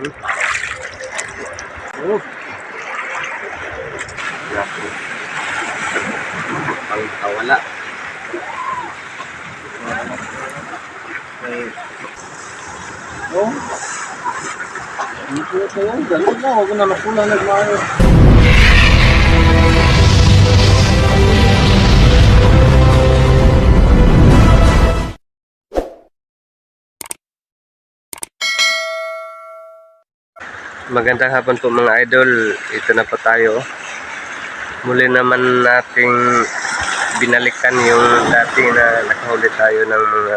Oh. Naku. Ang kawala. Oh. Dito ito yun. Ganun na. Huwag na nakula nagmayo. Magandang hapon po mga idol. Ito na po tayo. Muli naman nating binalikan yung dati na nakahuli tayo ng mga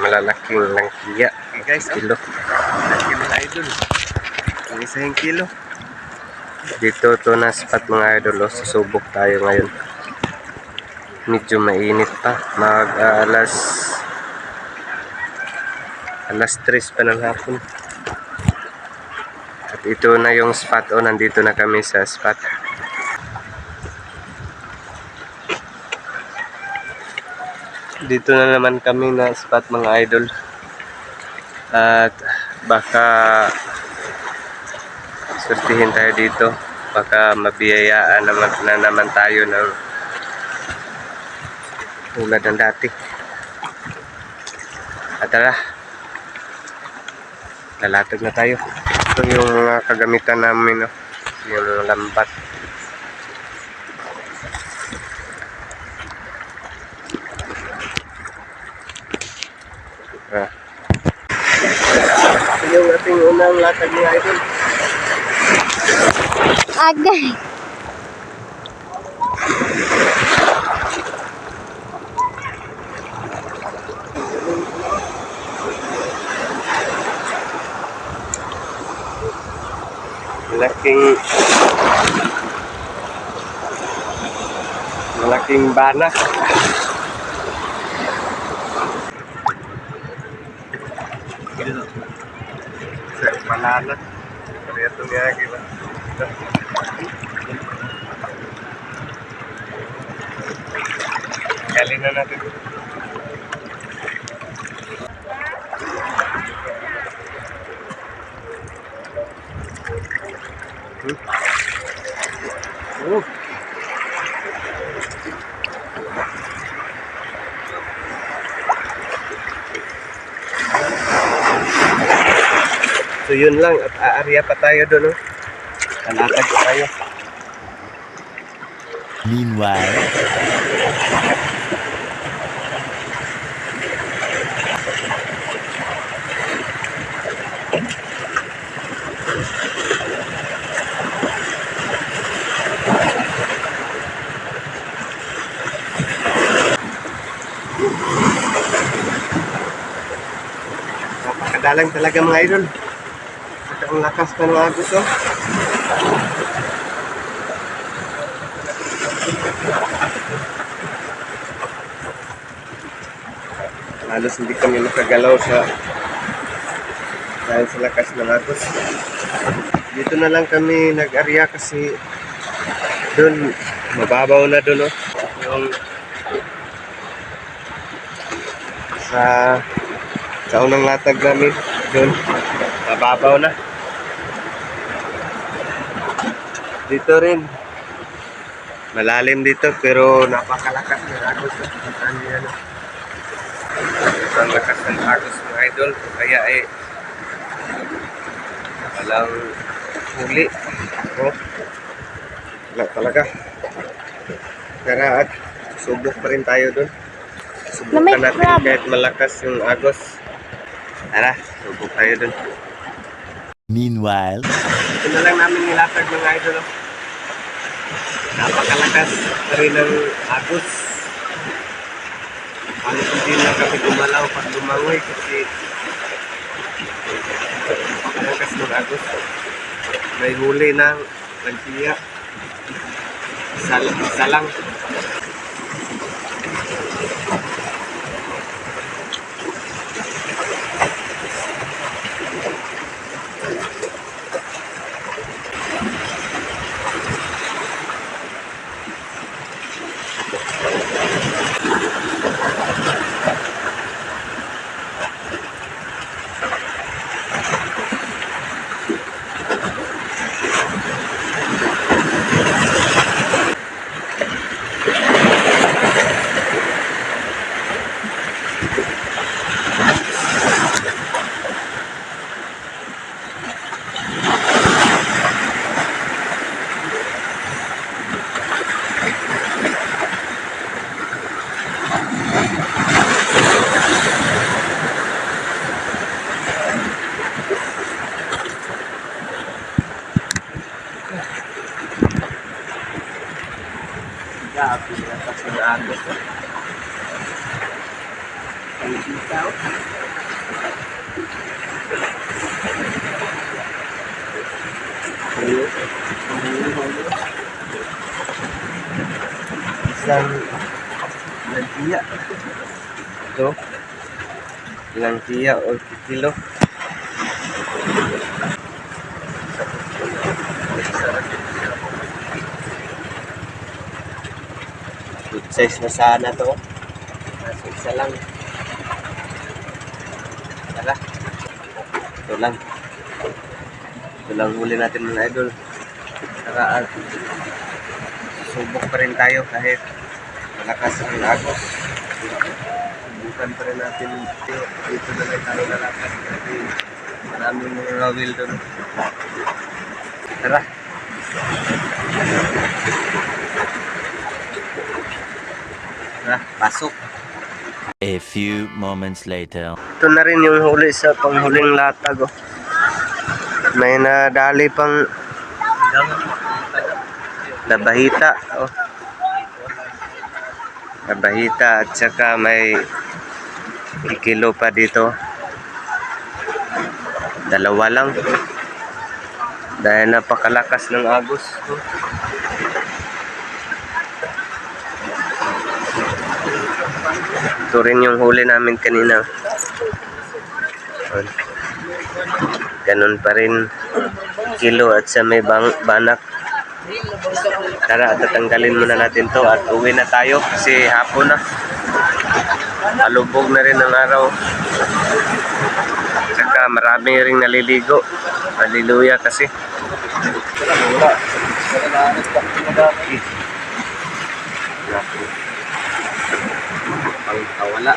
malalaking langkiya. Okay guys, kilo. Laki mga idol. Ang isang kilo. Dito to na spot mga idol. Oh. Susubok tayo ngayon. Medyo mainit pa. Mag ah, alas alas 3 pa ng hapon. Ito na yung spot o nandito na kami sa spot. Dito na naman kami na spot mga idol. At baka surtihin tayo dito. Baka mabiyayaan naman na naman tayo ng tulad ng dati. At tara, lalatag na tayo. Ito yung mga kagamitan namin, no? yung lambat. Ah. Yung ating unang latag ni Idol. Agay. Malaking malaking bana. Sa banana. Kaya ito niya kita. Galing na natin. So yun lang at aarya pa tayo doon. Oh. Lalakad pa tayo. Meanwhile, Napakadalang talaga mga idol. At ang lakas pa ng agos oh. Halos hindi kami makagalaw sa dahil sa lakas ng agos. Dito na lang kami nag-arya kasi doon mababaw na doon oh. Yung sa sa unang latag namin doon. Mababaw na. Dito rin. Malalim dito pero napakalakas ng agos ang yan ang lakas ng agos ng idol. Kaya eh walang huli. Oh, wala talaga. Kaya at subok pa rin tayo doon subukan natin crab. kahit malakas yung agos tara subok tayo doon meanwhile, ito na lang namin nilatag mga idol. oh. Napakalakas pa rin ng agos. Halos hindi na kami gumalaw pag lumangoy kasi napakalakas ng agos. May huli ng lansiya. Sal salang. agos. Ang itaw. Isang ilang tiya. Ito. Ilang tiya o kilo. Good size na sana to. Kaso isa lang. Ito lang. Ito lang huli natin mga idol. Tara at subok pa rin tayo kahit malakas ang agos. Subukan pa rin natin dito. Dito na lang tayo lalakas kasi maraming mga wheel. Tara. Tara, pasok. A few moments later. Ito na rin yung huli sa panghuling latag. Oh. May nadali pang labahita. Oh. Labahita at saka may kilo pa dito. Dalawa lang. Dahil napakalakas ng agos. Oh. Ito rin yung huli namin kanina. Ganun pa rin kilo at sa may bang, banak. Tara, tatanggalin muna natin to at uwi na tayo kasi hapon na. Alubog na rin ang araw. Saka marami rin naliligo. Hallelujah kasi. Pangkawala.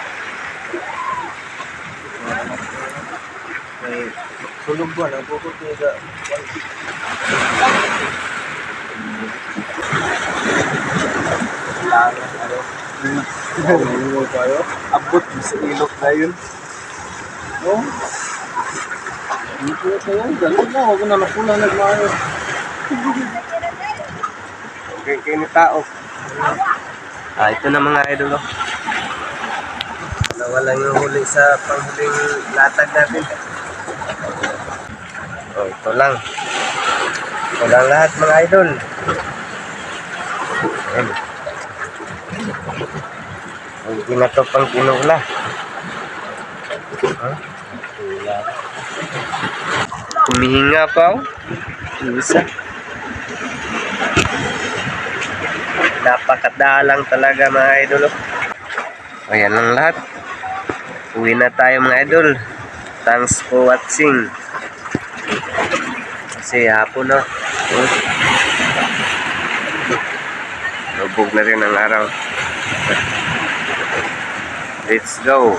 May tulog ba? Nagpupot niya Ano tayo? Abot sa ilok na yun. No? Hindi ko ito yan. Ganun na. Huwag na nakula nagmayo. Okay, kayo ni tao. Ah, ito na mga idol. Oh. Dalawa lang yung huli sa panghuling latag natin. Oh, ito lang. Ito lang lahat mga idol. Ayan. Ang ginato pang kinula. Wala. Humihinga pa oh. Yung Isa. Napakadalang talaga mga idol. oh. Ayan lang lahat. Uwi na tayo mga idol. Thanks for watching. Kasi hapon na. Oh. Lubog na rin ang araw. Let's go.